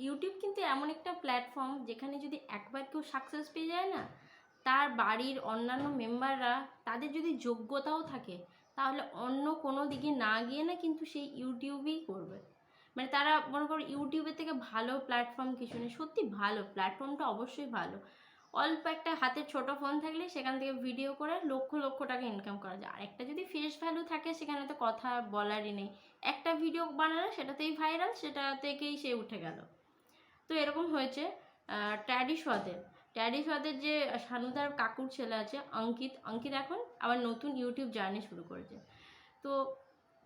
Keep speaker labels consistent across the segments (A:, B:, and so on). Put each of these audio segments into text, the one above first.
A: YouTube কিন্তু এমন একটা প্ল্যাটফর্ম যেখানে যদি একবার কেউ সাকসেস পেয়ে যায় না, তার বাড়ির অন্যান্য মেম্বাররা তাদের যদি যোগ্যতাও থাকে, তাহলে অন্য কোনো দিকে না গিয়ে না কিন্তু সেই ইউটিউবেই করবে। মানে তারা মনে করো ইউটিউবের থেকে ভালো প্ল্যাটফর্ম কিছু নেই, সত্যি ভালো প্ল্যাটফর্মটা অবশ্যই ভালো। অল্প একটা হাতে ছোট ফোন থাকলে সেখান থেকে ভিডিও করে লক্ষ লক্ষ টাকা ইনকাম করা যায়। আর একটা যদি ফেস ভ্যালু থাকে, সেখানে তো কথা বলারই নেই। একটা ভিডিও বানালে সেটাতেই ভাইরাল সেটা থেকেই সে উঠে গেল। তো এরকম হয়েছে ট্র্যাডিশওয়াদের ট্র্যাডিশওয়াদের যে সানুদার কাকুর ছেলে আছে, অঙ্কিত অঙ্কিত এখন আবার নতুন ইউটিউব জার্নি শুরু করেছে। তো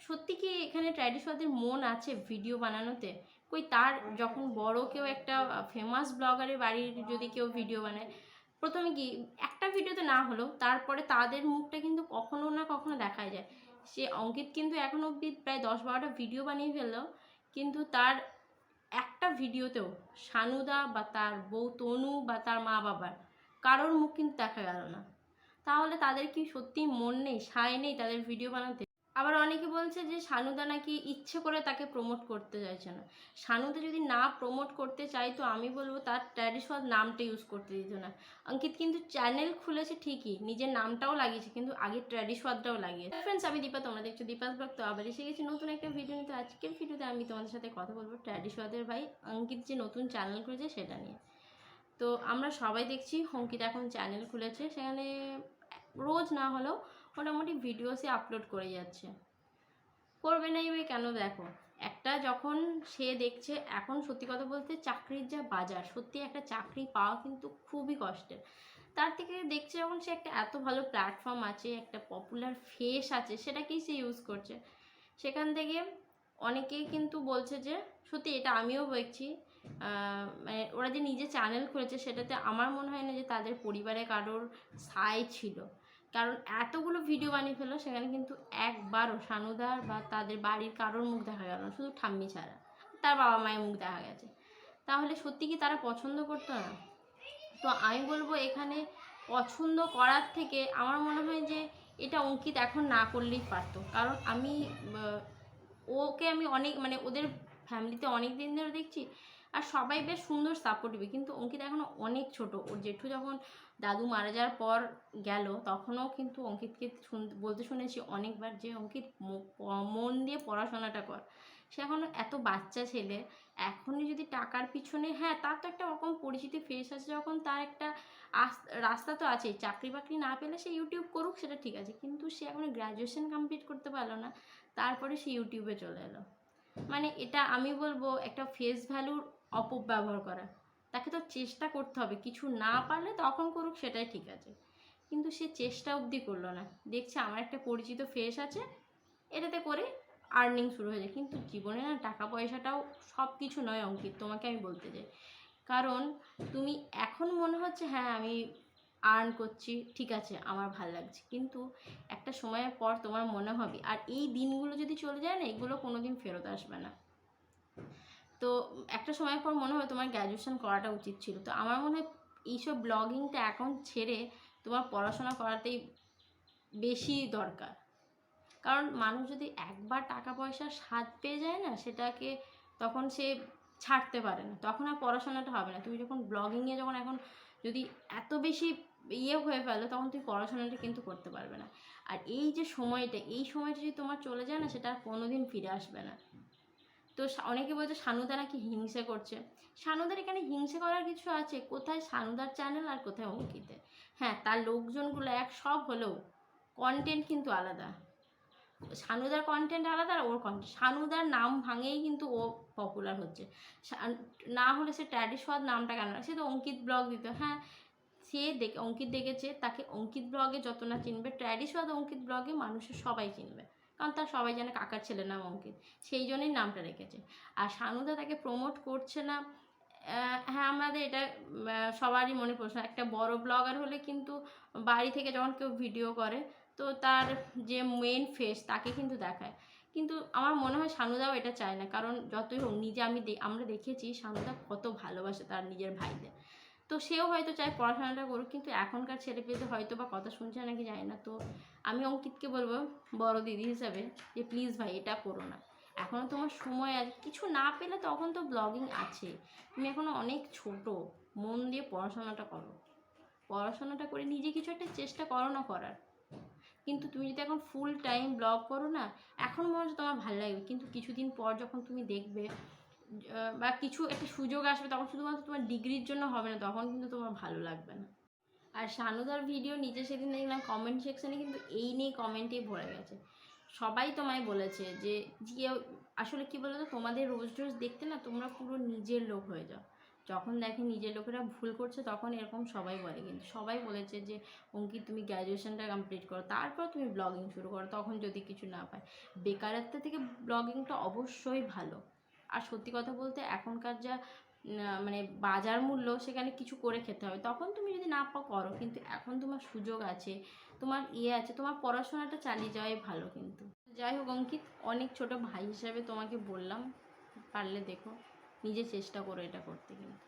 A: সত্যি কি এখানে ট্র্যাডিশওয়াদের মন আছে ভিডিও বানানোতে? কই তার যখন বড় কেউ একটা ফেমাস ব্লগারের বাড়ির যদি কেউ ভিডিও বানায়, প্রথমে কি একটা ভিডিওতে না হলেও তারপরে তাদের মুখটা কিন্তু কখনো না কখনো দেখাই যায়। সে অঙ্কিত কিন্তু এখন অবধি প্রায় দশ বারোটা ভিডিও বানিয়ে ফেলল, কিন্তু তার একটা ভিডিওতেও সানুদা বা তার বউ তনু বা তার মা বাবার কারোর মুখ কিন্তু দেখা গেল না। তাহলে তাদের কি সত্যি মন নেই, সায় নেই তাদের ভিডিও বানাতে? আবার অনেকে বলছে যে সানুদা নাকি ইচ্ছে করে তাকে প্রমোট করতে চাইছে না। সানুদা যদি না প্রমোট করতে চাইতো আমি বলব তার ট্র্যাডিশনাল নামটা ইউজ করতে দিত না। অঙ্কিত কিন্তু চ্যানেল খুলেছে ঠিকই, নিজের নামটাও লাগিয়েছে, কিন্তু আগে ট্র্যাডিশওয়াদটাও লাগিয়েছে। ফ্রেন্ডস আমি দীপা, তোমরা দেখছ দীপাস ব্লগ। তো আবার এসে গেছি নতুন একটা ভিডিও নিতে আজকের ভিডিওতে আমি তোমাদের সাথে কথা বলব ট্র্যাডিশওয়াদের ভাই অঙ্কিত যে নতুন চ্যানেল খুলেছে সেটা নিয়ে। তো আমরা সবাই দেখছি অঙ্কিত এখন চ্যানেল খুলেছে। সেখানে রোজ না হলেও মোটামুটি ভিডিও সে আপলোড করে যাচ্ছে। করবে না এবার কেন দেখো? একটা যখন সে দেখছে, এখন সত্যি কথা বলতে চাকরির যা বাজার, সত্যি একটা চাকরি পাওয়া কিন্তু খুবই কষ্টের। তার থেকে দেখছে যখন সে একটা এত ভালো প্ল্যাটফর্ম আছে, একটা পপুলার ফেস আছে, সেটাকেই সে ইউজ করছে। সেখান থেকে অনেকেই কিন্তু বলছে যে, সত্যি এটা আমিও দেখছি। মানে ওরা যে নিজে চ্যানেল খুলেছে সেটাতে আমার মনে হয় না যে তাদের পরিবারে কারোর সায় ছিল। কারণ এতগুলো ভিডিও বানিয়ে ফেলল, সেখানে কিন্তু একবারও সানুদার বা তাদের বাড়ির কারোর মুখ দেখা গেল না, শুধু ঠাম্মি ছাড়া। তার বাবা মায়ের মুখ দেখা গেছে। তাহলে সত্যি কি তারা পছন্দ করতো না? তো আমি বলব এখানে পছন্দ করার থেকে আমার মনে হয় যে এটা অঙ্কিত এখন না করলেই পারতো। কারণ আমি ওকে আমি অনেক মানে ওদের ফ্যামিলিতে অনেক দিন ধরে দেখছি আর সবাই বেশ সুন্দর সাপোর্টিভ কিন্তু অঙ্কিত এখনও অনেক ছোট। ওর জেঠু যখন দাদু মারা যাওয়ার পর গেল, তখনও কিন্তু অঙ্কিতকে বলতে শুনেছি অনেকবার যে, অঙ্কিত মন দিয়ে পড়াশোনাটা কর। সে এখনও এত বাচ্চা ছেলে, এখনই যদি টাকার পিছনে হ্যাঁ তার তো একটা ওরকম পরিচিতি ফেস আছে, যখন তার একটা রাস্তা তো আছে চাকরি বাকরি না পেলে সে ইউটিউব করুক, সেটা ঠিক আছে। কিন্তু সে এখনও গ্র্যাজুয়েশন কমপ্লিট করতে পারল না। তারপরে সে ইউটিউবে চলে এলো। মানে এটা আমি বলব, একটা ফেস ভ্যালুর অপব্যবহার করা। তাকে তো চেষ্টা করতে হবে। কিছু না পারলে তখন করুক, সেটাই ঠিক আছে। কিন্তু সে চেষ্টা অবধি করল না। দেখছে আমার একটা পরিচিত ফেস আছে, এটাতে করে আর্নিং শুরু হয়ে যায়। কিন্তু জীবনে না টাকা পয়সাটাও সব কিছু নয়, অঙ্কিত। তোমাকে আমি বলতে চাই। কারণ তুমি এখন মনে হচ্ছে হ্যাঁ আমি আর্ন করছি, ঠিক আছে, আমার ভালো লাগছে। কিন্তু একটা সময়ের পর তোমার মনে হবে, আর এই দিনগুলো যদি চলে যায় না, এগুলো কোনো দিন ফেরত আসবে না। তো একটা সময় পর মনে হয় তোমার গ্র্যাজুয়েশন করাটা উচিত ছিল। তো আমার মনে হয় এইসব ব্লগিংটা এখন ছেড়ে তোমার পড়াশোনা করাতেই বেশি দরকার। কারণ মানুষ যদি একবার টাকা পয়সার স্বাদ পেয়ে যায় না, সেটাকে তখন সে ছাড়তে পারে না। তখন আর পড়াশোনাটা হবে না। তুমি যখন ব্লগিংয়ে যখন এখন যদি এত বেশি ইয়ে হয়ে ফেলো, তখন তুমি পড়াশোনাটা কিন্তু করতে পারবে না। আর এই যে সময়টা, এই সময়টা যদি তোমার চলে যায় না, সেটা আর কোনোদিন ফিরে আসবে না। তো অনেকে বলছে সানুদা নাকি হিংসে করছে। সানুদার এখানে হিংসে করার কিছু আছে, কোথায় সানুদার চ্যানেল আর কোথায় অঙ্কিতে? হ্যাঁ তার লোকজনগুলো এক, সব হলেও কন্টেন্ট কিন্তু আলাদা। সানুদার কন্টেন্ট আলাদা আর ওর কন্টেন্ট সানুদার নাম ভাঙেই কিন্তু ও পপুলার হচ্ছে। না হলে সে ট্র্যাডিশনাল নামটা কেন? সে তো অঙ্কিত ব্লগ দিত হ্যাঁ। সে দেখে, অঙ্কিত দেখেছে, তাকে অঙ্কিত ব্লগে যত না চিনবে ট্র্যাডিশনাল অঙ্কিত ব্লগে মানুষের সবাই চিনবে। কারণ তার সবাই জানে কাকার ছেলের নাম অঙ্কিত। সেই জন্যই নামটা রেখেছে। আর সানুদা তাকে প্রমোট করছে না হ্যাঁ আমাদের এটা সবারই মনে প্রশ্ন। একটা বড় ব্লগার হলে কিন্তু বাড়ি থেকে যখন কেউ ভিডিও করে, তো তার যে মেন ফেস তাকে কিন্তু দেখায়। কিন্তু আমার মনে হয় সানুদাও এটা চায় না। কারণ যতই হোক, নিজে আমি আমরা দেখেছি সানুদা কত ভালোবাসে তার নিজের ভাইদের। তো সেও হয়তো চায় পড়াশোনাটা করুক, কিন্তু এখনকার ছেলে পেলে হয়তো বা কথা শুনছে নাকি জানি না। তো আমি অঙ্কিতকে বলব, বড় দিদি হিসাবে, যে প্লিজ ভাই, এটা করো না। এখনও তোমার সময় আছে। কিছু না পেলে তখন তো ব্লগিং আছে। তুমি এখনও অনেক ছোট, মন দিয়ে পড়াশোনাটা করো। পড়াশোনাটা করে নিজে কিছু একটা চেষ্টা করো না করার। কিন্তু তুমি যদি এখন ফুল টাইম ব্লগ করো না, এখন মনে হচ্ছে তোমার ভালো লাগবে। কিন্তু কিছুদিন পর যখন তুমি দেখবে বা কিছু একটা সুযোগ আসবে তখন শুধুমাত্র তোমার ডিগ্রির জন্য হবে না, তখন কিন্তু তোমার ভালো লাগবে না। আর শানুদার ভিডিও নিচে সেদিন দেখলাম কমেন্ট সেকশনে কিন্তু এই নিয়ে কমেন্টেই ভরে গেছে। সবাই তোমায় বলেছে যে যে আসলে কি বলতো, তোমাদের রোজ রোজ দেখতে না তোমরা পুরো নিজের লোক হয়ে যাও। যখন দেখে নিজের লোকেরা ভুল করছে, তখন এরকম সবাই বলে কিন্তু, সবাই বলেছে যে, অঙ্কিত, তুমি গ্র্যাজুয়েশনটা কমপ্লিট করো, তারপর তুমি ব্লগিং শুরু করো, তখন যদি কিছু না পায়। বেকারত্ব থেকে ব্লগিংটা অবশ্যই ভালো। আর সত্যি কথা বলতে এখনকার যা মানে বাজার মূল্য সেখানে কিছু করে খেতে হবে। তখন তুমি যদি না পাও, করো। কিন্তু এখন তোমার সুযোগ আছে, তোমার ইয়ে আছে, তোমার পড়াশোনাটা চালিয়ে যাওয়াই ভালো কিন্তু। যাই হোক, অঙ্কিত, অনেক ছোট ভাই হিসাবে তোমাকে বললাম, পারলে দেখো, নিজে চেষ্টা করো এটা করতে কিন্তু।